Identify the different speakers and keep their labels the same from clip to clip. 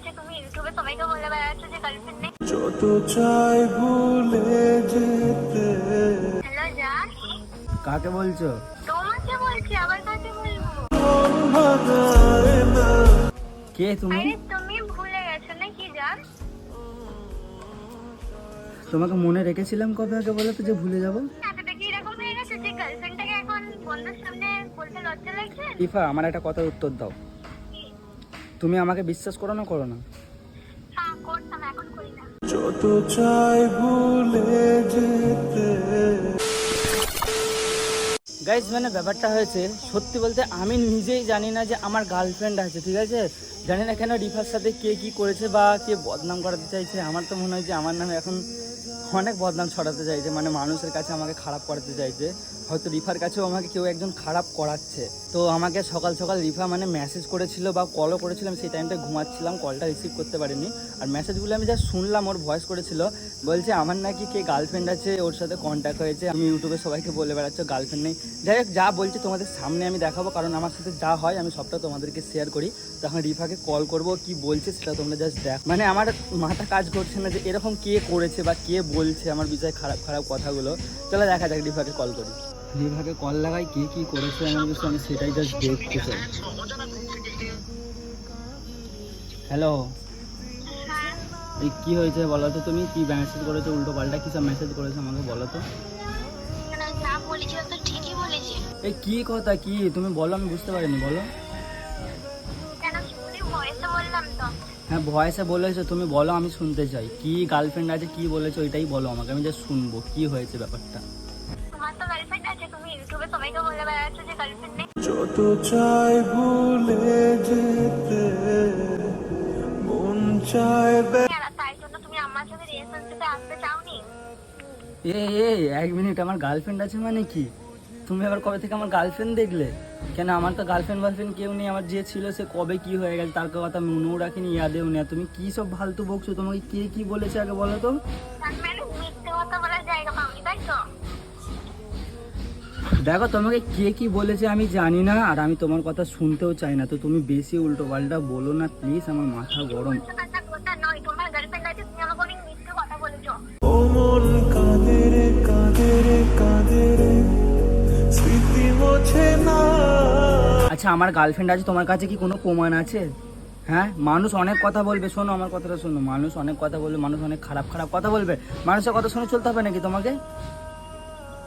Speaker 1: তুমি
Speaker 2: চাই ভুলে যেতে
Speaker 3: কাকে বলছো?
Speaker 1: তোমাকে বলছি আবার কাকে বলব
Speaker 3: কে তুমি?
Speaker 1: আরে তুমি ভুলে গেছো নাকি জান
Speaker 3: তোমাকে মনে রেখেছিলাম কবে আগে বলো তো যে ভুলে যাব। ইফা, আমার একটা কথার উত্তর দাও? তুমি আমাকে বিশ্বাস করো না করো না।
Speaker 1: হ্যাঁ করতাম এখন করি না।
Speaker 2: যত চাই ভুলে যেতে।
Speaker 3: গাইজ মানে ব্যাপারটা হয়েছে সত্যি বলতে আমি নিজেই জানি না যে আমার গার্লফ্রেন্ড আছে ঠিক আছে? জানি না কেন রিফার সাথে কে কি করেছে বা কে বদনাম করাতে চাইছে। আমার তো মনে হয় যে আমার নামে এখন অনেক বদনাম ছড়াতে চাইছে মানে মানুষের কাছে আমাকে খারাপ করাতে চাইছে। হয়তো রিফার কাছেও আমাকে কেউ একজন খারাপ করাচ্ছে। তো আমাকে সকাল সকাল রিফা মানে মেসেজ করেছিল বা কলও করেছিলাম, সেই টাইমটা ঘুমাচ্ছিলাম কলটা রিসিভ করতে পারিনি। আর মেসেজগুলো আমি যা শুনলাম, ওর ভয়েস করেছিল। বলছে, আমার নাকি কে গার্লফ্রেন্ড আছে, ওর সাথে কন্ট্যাক্ট হয়েছে। আমি ইউটিউবে সবাইকে বলে বেড়াচ্ছ গার্লফ্রেন্ড নেই। যাই হোক, যা বলছে তোমাদের সামনে আমি দেখাবো, কারণ আমার সাথে যা হয়, আমি সবটা তোমাদেরকে শেয়ার করি। তখন রিফাকে কল করব, কি বলছে সেটা তোমরা জাস্ট দেখ। মানে আমার মাথা কাজ করছে না যে এরকম কে করেছে বা কে বলছে, আমার বিষয়ে খারাপ খারাপ কথাগুলো। চলো দেখা যাক রিফাকে কল করি। রিফাকে কল লাগাই, কে কি করেছে আমার বিষয়ে আমি সেটাই জাস্ট দেখতে চাই। হ্যালো
Speaker 1: হ্যাঁ
Speaker 3: এই কি হয়েছে বলো তো তুমি? কি মেসেজ করেছ, উল্টো পাল্টা কি সব মেসেজ করেছ আমাকে বলো তো।
Speaker 1: যা
Speaker 3: এই কি কথা, কি? তুমি বলো, আমি বুঝতে পারিনি, বলো। হ্যাঁ ভয়েসে বলেছ, তুমি বলো, আমি শুনতে চাই। কি গার্লফ্রেন্ড আছে, কি বলেছ, ওইটাই বলো আমাকে, আমি জাস্ট শুনব। কি হয়েছে ব্যাপারটা?
Speaker 1: সবাইকে বলে বেড়াচ্ছ যে গার্লফ্রেন্ড নেই
Speaker 2: যত চাই ভুলে যেতে মন চায়
Speaker 1: তাই জন্য তুমি আমার সাথে রিলেশনশিপে আসতে চাওনি
Speaker 3: এ এ এক মিনিট আমার গার্লফ্রেন্ড আছে মানে কি? তুমি আবার কবে থেকে আমার গার্লফ্রেন্ড দেখলে? কেন আমার তো গার্লফ্রেন্ড গার্লফ্রেন্ড কেউ নেই আমার যে ছিল সে কবে কি হয়ে গেছে তার কথা মনেও রাখিনি ইয়াদেও নেই। তুমি কি সব ফালতু বকছো? তোমাকে কে কি বলেছে আগে বলো তো?
Speaker 1: মানে মিথ্যে কথা বলার জায়গা পাওনি তাই তো?
Speaker 3: দেখো তোমাকে কে কি বলেছে আমি জানি না আর আমি তোমার কথা শুনতেও চাই না। তো তুমি বেশি উল্টো পাল্টা বলো না প্লিজ আমার মাথা গরম। আচ্ছা আমার গার্লফ্রেন্ড আছে তোমার কাছে কি কোনো প্রমাণ আছে? হ্যাঁ মানুষ অনেক কথা বলবে শোনো আমার কথাটা শোনো। মানুষ অনেক কথা বলবে মানুষ অনেক খারাপ খারাপ কথা বলবে। মানুষের কথা শুনে চলতে হবে নাকি তোমাকে?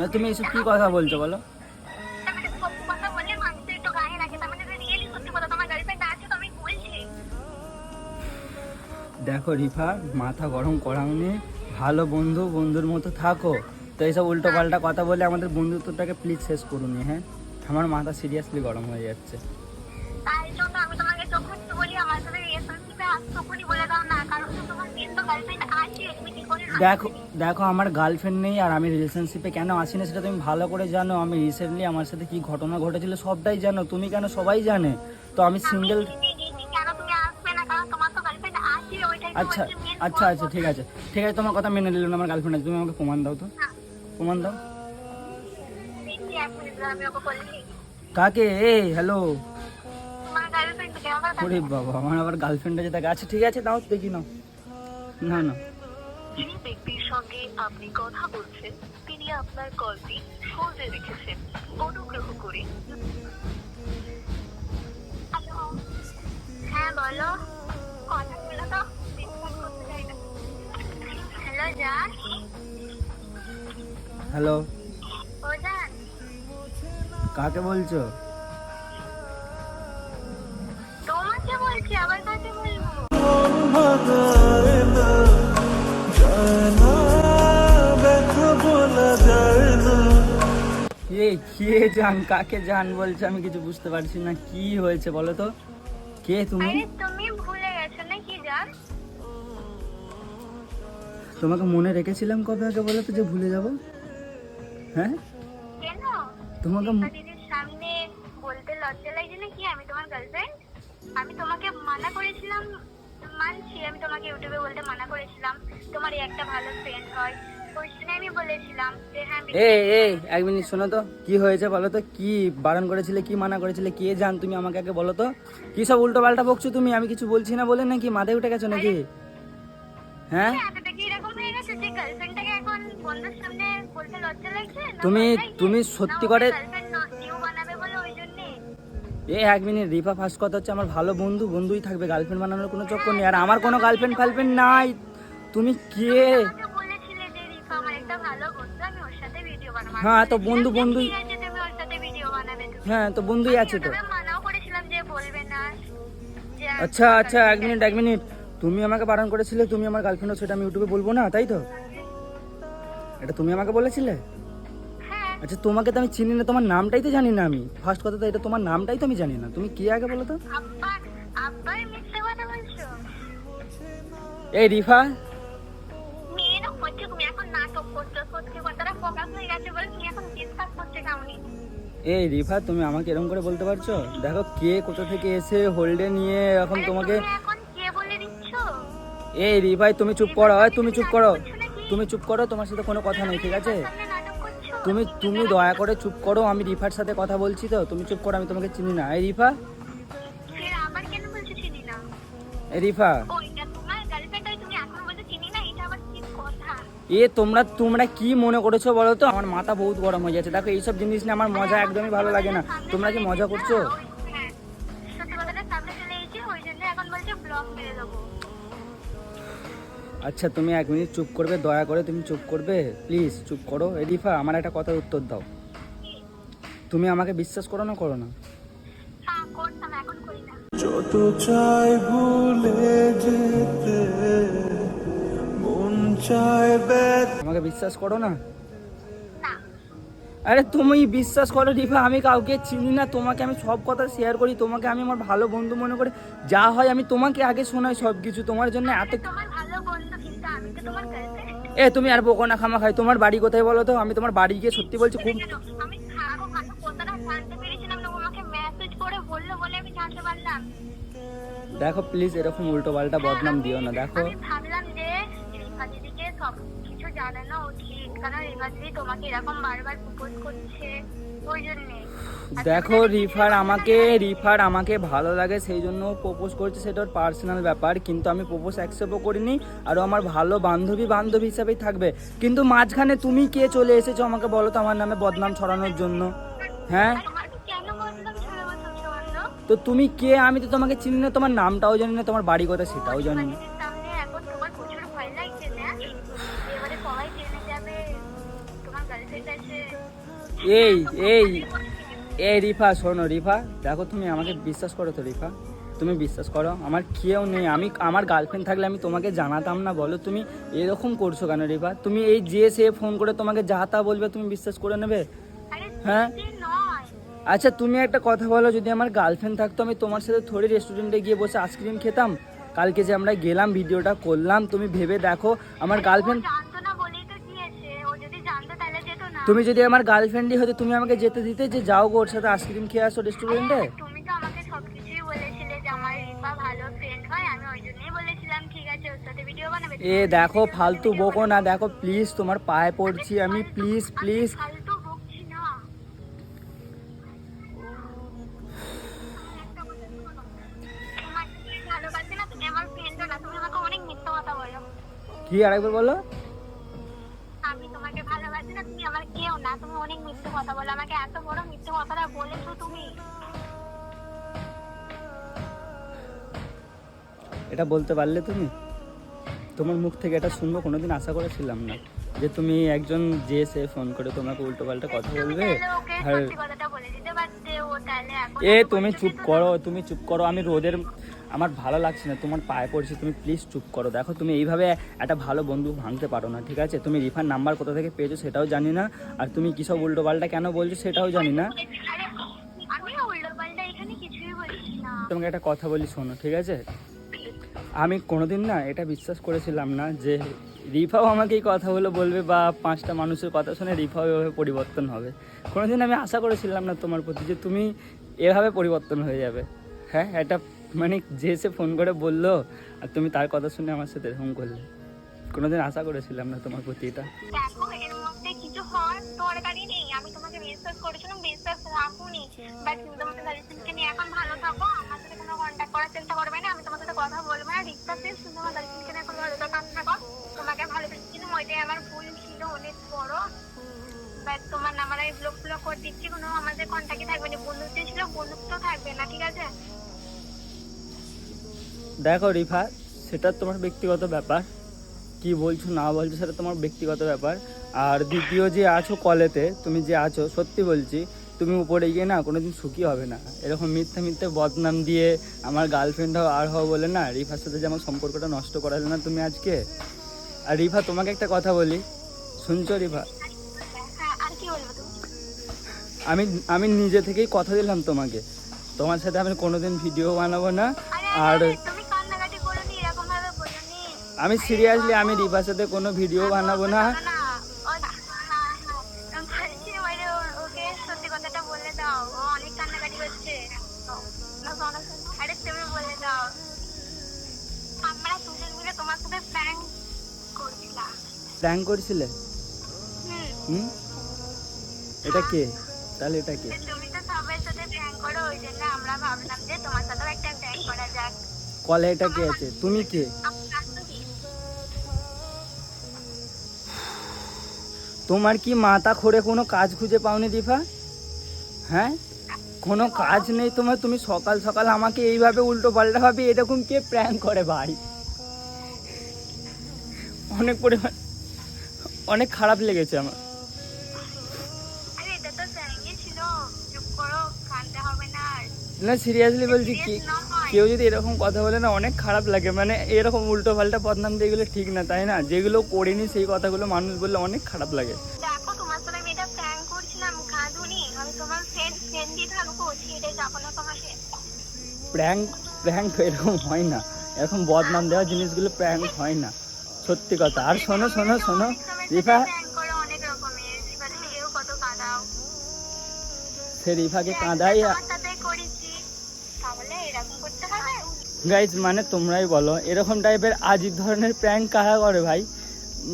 Speaker 3: তুমি এইসব কি কথা বলছো বলো? দেখো রিফা মাথা গরম করাওনি ভালো বন্ধু বন্ধুর মতো থাকো। তো এইসব উল্টো পাল্টা কথা বলে আমাদের বন্ধুত্বটাকে প্লিজ শেষ করুন হ্যাঁ? আমার মাথা সিরিয়াসলি গরম হয়ে যাচ্ছে।
Speaker 1: তখনই বলে দাও না কারণ তোমার গার্লফ্রেন্ড আছে তুমি না
Speaker 3: দেখো দেখো আমার গার্লফ্রেন্ড নেই আর আমি রিলেশনশিপে কেন আসি না সেটা তুমি ভালো করে জানো। আমি রিসেন্টলি আমার সাথে কি ঘটনা ঘটেছিল সবটাই জানো। তুমি কেন সবাই জানে? তো আমি সিঙ্গেল আচ্ছা আচ্ছা আচ্ছা ঠিক আছে। ঠিক আছে তোমার কথা মেনে নিলাম আমার গার্লফ্রেন্ড আছে। তুমি আমাকে প্রমাণ দাও তো। প্রমাণ দাও। কাকে? এ হ্যালো ওরে বাবা আমার আবার গার্লফ্রেন্ড আছে। তাকে আচ্ছা ঠিক আছে দাও দেখি নাও। না না।
Speaker 4: যিনি ব্যক্তির সঙ্গে আপনি কথা বলছেন তিনি আপনার কলটি হোল্ডে রেখেছেন অনুগ্রহ করে।
Speaker 1: হ্যালো? হ্যাঁ বলো। কথা বলো তো। হ্যালো জান।
Speaker 3: হ্যালো।
Speaker 1: ও জান।
Speaker 3: কাকে বলছো?
Speaker 1: তোমাকে বলছি আবার কাকে বলব?
Speaker 3: কে কে জান কাকে জান বলছে আমি কিছু বুঝতে পারছি না। কি হয়েছে বলো তো? কে তুমি?
Speaker 1: আরে তুমি ভুলে গেছো নাকি জান?
Speaker 3: তোমাকে মনে রেখেছিলাম কবে আগে বলো তো যে ভুলে যাব? হ্যাঁ?
Speaker 1: কেন?
Speaker 3: তোমাকে
Speaker 1: দিদির সামনে বলতে লজ্জা লাগছে নাকি আমি তোমার গার্লফ্রেন্ড আমি তোমাকে মানা করেছিলাম মানছি। আমি তোমাকে ইউটিউবে বলতে মানা করেছিলাম। তোমার একটা ভালো ফ্রেন্ড হয়। হ্যাঁ
Speaker 3: এ এই এক মিনিট শোনো তো। কি হয়েছে বলো তো? কি বারণ করেছিলে কি মানা করেছিলে কে জান তুমি আমাকে আগে বলো তো? কি সব উল্টো পাল্টা বকছো তুমি? আমি কিছু বলছি না বলে নাকি মাথায় উঠে গেছো নাকি? হ্যাঁ?
Speaker 1: হয়ে
Speaker 3: তুমি- তুমি সত্যি করে-? এই এক মিনিট রিফা ফার্স্ট কথা হচ্ছে আমার ভালো বন্ধু বন্ধুই থাকবে গার্লফ্রেন্ড বানানোর কোনো চক্কর নেই। আর আমার কোনো গার্লফ্রেন্ড ফার্লফ্রেন্ড নাই। তুমি কে? হ্যাঁ, তো বন্ধু-
Speaker 1: তুমি।
Speaker 3: হ্যাঁ তো বন্ধুই আছে তো। আচ্ছা আচ্ছা এক মিনিট এক মিনিট। তুমি আমাকে বারণ করেছিলে তুমি আমার গার্লফ্রেন্ড সেটা আমি ইউটিউবে বলব না তাই তো? এটা তুমি আমাকে বলেছিলে?
Speaker 1: হ্যাঁ।
Speaker 3: আচ্ছা তোমাকে তো আমি চিনি না তোমার নামটাই তো জানি না আমি। ফার্স্ট কথা তো এটা তোমার নামটাই তো আমি জানি না। তুমি কি আগে বলো তো? এই রিফা এই রিফা তুমি আমাকে এরকম করে বলতে পারছ? দেখো কে কোথা থেকে এসে হোল্ডে নিয়ে এখন তোমাকে এই রিফাই তুমি চুপ করো হয় তুমি চুপ করো। তুমি চুপ করো তোমার সাথে কোনো কথা নেই ঠিক আছে? তুমি তুমি দয়া করে চুপ করো আমি রিফার সাথে কথা বলছি তো। তুমি চুপ করো আমি তোমাকে চিনি না। এই রিফা? রিফা। এ তোমরা তোমরা কি মনে করেছ বলো তো? আমার মাথা বহুত গরম হয়ে যাচ্ছে। দেখো এইসব জিনিস নিয়ে আমার মজা একদমই ভালো লাগে না। তোমরা কি মজা করছ?
Speaker 1: হ্যাঁ
Speaker 3: আচ্ছা তুমি এক মিনিট চুপ করবে দয়া করে তুমি চুপ করবে। প্লিজ চুপ করো। রিফা আমার একটা কথার উত্তর দাও। তুমি আমাকে বিশ্বাস করো না করো না?
Speaker 1: হ্যাঁ করতাম এখন করি না।
Speaker 2: যত চাই ভুলে যেতে।
Speaker 3: আমাকে বিশ্বাস করো না? আরে তুমি বিশ্বাস করো রিফা আমি কাউকে চিনি না তোমাকে আমি সব কথা শেয়ার করি তোমাকে আমি আমার ভালো বন্ধু মনে করে যা হয় আমি তোমাকে আগে শোনাই সব কিছু তোমার জন্য এত এ তুমি আর বকো না খামা খাই তোমার বাড়ি কোথায় বলো তো? আমি তোমার বাড়ি গিয়ে সত্যি বলছি খুব
Speaker 1: কেন আমি খারাপ ভালো কথাটা জানতে পেরেছিলাম না ও আমাকে মেসেজ করে বলল বলে আমি জানতে পারলাম
Speaker 3: দেখো প্লিজ এরকম উল্টো পাল্টা বদনাম দিও না দেখো।
Speaker 1: কিছু জানানো উচিত। কারণ রিফা তোমাকে এরকম বারবার প্রপোজ করছে ওই জন্যে।
Speaker 3: দেখো রিফার আমাকে রিফার আমাকে ভালো লাগে সেই জন্য প্রপোজ করছে সেটা ওর পার্সোনাল ব্যাপার। কিন্তু আমি প্রপোজ অ্যাকসেপ্টও করিনি আর আমার ভালো বান্ধবী বান্ধবী হিসাবেই থাকবে। কিন্তু মাঝখানে তুমি কে চলে এসেছ আমাকে বলো তো আমার নামে বদনাম ছড়ানোর জন্য? হ্যাঁ? তো তুমি কে? আমি তো তোমাকে চিনি না তোমার নামটাও জানি না তোমার বাড়ি কোথায় সেটাও জানি না। এই এই এই রিফা শোনো রিফা দেখো তুমি আমাকে বিশ্বাস করো তো রিফা তুমি বিশ্বাস করো আমার কেউ নেই আমি আমার গার্লফ্রেন্ড থাকলে আমি তোমাকে জানাতাম না বলো তুমি এরকম করছ কেন রিফা? তুমি এই যে সে ফোন করে তোমাকে যা তা বলবে তুমি বিশ্বাস করে নেবে? হ্যাঁ? আচ্ছা তুমি একটা কথা বলো যদি আমার গার্লফ্রেন্ড থাকতো আমি তোমার সাথে থোড়ি রেস্টুরেন্টে গিয়ে বসে আইসক্রিম খেতাম? কালকে যে আমরা গেলাম ভিডিওটা করলাম তুমি ভেবে দেখো আমার গার্লফ্রেন্ড তুমি যদি আমার গার্লফ্রেন্ডই হতো তুমি আমাকে যেতে দিতে যে যাও গো ওর সাথে আইসক্রিম খেয়ে আসো রেস্টুরেন্টে
Speaker 1: তুমি তো আমাকে সবকিছুই বলেছিলে যে আমার রিপা ভালো ফ্রেন্ড হয় আমি ওই জন্যই বলেছিলাম ঠিক আছে ওর সাথে ভিডিও বানাবে
Speaker 3: এ দেখো ফালতু বকো না দেখো প্লিজ তোমার পায়ে পড়ছি আমি প্লিজ প্লিজ
Speaker 1: আমি ফালতু বকছি না। একটা কথা শোনো,
Speaker 3: এটা বলতে পারলে তুমি? তোমার মুখ থেকে এটা শুনব কোনোদিন আশা করেছিলাম না। যে তুমি একজন যে সে ফোন করে তোমাকে উল্টো পাল্টা কথা বলবে আর এ তুমি চুপ করো তুমি চুপ করো আমি রোদের আমার ভালো লাগছে না তোমার পায়ে পড়ছি তুমি প্লিজ চুপ করো। দেখো তুমি এইভাবে একটা ভালো বন্ধু ভাঙতে পারো না ঠিক আছে? তুমি রিফার নাম্বার কোথা থেকে পেয়েছ সেটাও জানি না আর তুমি কিসব উল্টো পাল্টা কেন বলছো সেটাও জানি না। তোমাকে একটা কথা বলি শোনো ঠিক আছে? আমি কোনোদিন না এটা বিশ্বাস করেছিলাম না যে রিফাও আমাকে এই কথাগুলো বলবে বা পাঁচটা মানুষের কথা শুনে রিফাও এভাবে পরিবর্তন হবে। কোনোদিন আমি আশা করেছিলাম না তোমার প্রতি যে তুমি এভাবে পরিবর্তন হয়ে যাবে। হ্যাঁ এটা মানে যে সে ফোন করে বলল আর তুমি তার কথা শুনে আমার সাথে এরকম করলে। কোনোদিন আশা করেছিলাম না তোমার প্রতি এটা।
Speaker 1: কথা তোমাকে ওইটাই আমার ভুল ছিল, অনেক বড়। তোমার আমি করে দিচ্ছি আমাদের থাকবে না। ছিল, বন্ধুত্ব থাকবে না, ঠিক আছে?
Speaker 3: দেখো রিফা, সেটা তোমার ব্যক্তিগত ব্যাপার। কি বলছো, না বলছো, সেটা তোমার ব্যক্তিগত ব্যাপার। আর দ্বিতীয় যে আছো কলেতে তুমি যে আছো, সত্যি বলছি তুমি উপরে গিয়ে না কোনোদিন সুখী হবে না। এরকম মিথ্যে মিথ্যে বদনাম দিয়ে আমার গার্লফ্রেন্ড হও, আর হও বলে না, রিফার সাথে যে আমার সম্পর্কটা নষ্ট করালে না তুমি আজকে? আর রিফা, তোমাকে একটা কথা বলি। শুনছো রিফা? আমি আমি নিজে থেকেই কথা দিলাম তোমাকে। তোমার সাথে আমি কোনোদিন ভিডিও বানাবো না,
Speaker 1: আর
Speaker 3: আমি সিরিয়াসলি আমি রিফার সাথে কোনো ভিডিও বানাবো না।
Speaker 1: প্র্যাঙ্ক
Speaker 3: করছিলে?
Speaker 1: হুম।
Speaker 3: এটা কে? তাহলে এটা কে?
Speaker 1: তুমি তো সবার সাথে প্র্যাঙ্ক করো ওই জন্য আমরা ভাবলাম যে তোমার সাথেও একটা প্র্যাঙ্ক করা যাক।
Speaker 3: কলে এটা কে আছে? তুমি কে? তোমার কি মাথা খোরে কোনো কাজ খুঁজে পাওনি দীপা? হ্যাঁ? কোনো কাজ নেই তোমার? তুমি সকাল সকাল আমাকে এইভাবে উল্টো পাল্টা ভাবে এরকম কে প্র্যাঙ্ক করে ভাই? অনেক পরিমাণ অনেক খারাপ লেগেছে আমার।
Speaker 1: না
Speaker 3: সিরিয়াসলি বলছি কি কেউ যদি এরকম কথা বলে না অনেক খারাপ লাগে। মানে এরকম উল্টো পাল্টা বদনাম দিয়ে ঠিক না তাই না? যেগুলো করিনি সেই কথাগুলো মানুষ বললে অনেক খারাপ লাগে।
Speaker 1: প্র্যাঙ্ক
Speaker 3: প্র্যাঙ্ক এরকম হয় না। এরকম বদনাম দেওয়া জিনিসগুলো প্র্যাঙ্ক হয় না। সত্যি কথা। আর শোনো শোনো শোনো, রিফা সে রিফাকে কাঁদাই গাইজ মানে তোমরাই বলো, এরকম টাইপের আজিব ধরনের প্র্যাঙ্ক কারা করে ভাই?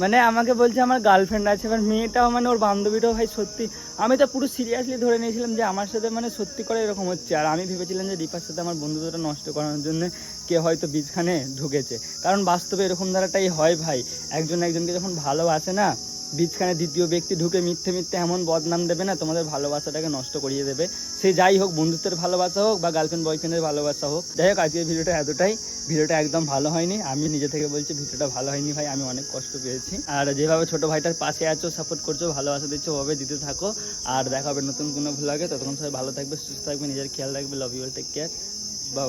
Speaker 3: মানে আমাকে বলছে আমার গার্লফ্রেন্ড আছে, এবার মেয়েটাও মানে ওর বান্ধবীটাও ভাই সত্যি, আমি তো পুরো সিরিয়াসলি ধরে নিয়েছিলাম যে আমার সাথে মানে সত্যি করে এরকম হচ্ছে। আর আমি ভেবেছিলাম যে দীপার সাথে আমার বন্ধুত্বটা নষ্ট করানোর জন্য কে হয়তো বীজখানে ঢুকেছে। কারণ বাস্তবে এরকম ধারাটাই হয় ভাই। একজন একজনকে যখন ভালোবাসে না বীজখানে দ্বিতীয় ব্যক্তি ঢুকে মিথ্যে মিথ্যে এমন বদনাম দেবে না, তোমাদের ভালোবাসাটাকে নষ্ট করিয়ে দেবে। সে যাই হোক, বন্ধুত্বের ভালোবাসা হোক বা গার্লফ্রেন্ড বয়ফ্রেন্ডের ভালোবাসা হোক, যাই হোক, আজকের ভিডিওটা এতটাই। ভিডিওটা একদম ভালো হয়নি। আমি নিজে থেকে বলছি, ভিডিওটা ভালো হয়নি ভাই, আমি অনেক কষ্ট পেয়েছি। আর যেভাবে ছোট ভাইটার পাশে আছো সাপোর্ট করছ, ভালোবাসা দিচ্ছ, ওভাবে দিতে থাকো। আর দেখা হবে নতুন কোনো ভ্লগে ততক্ষণ সবাই ভালো থাকবে, সুস্থ থাকবে, নিজের খেয়াল রাখবে। Love you take care bye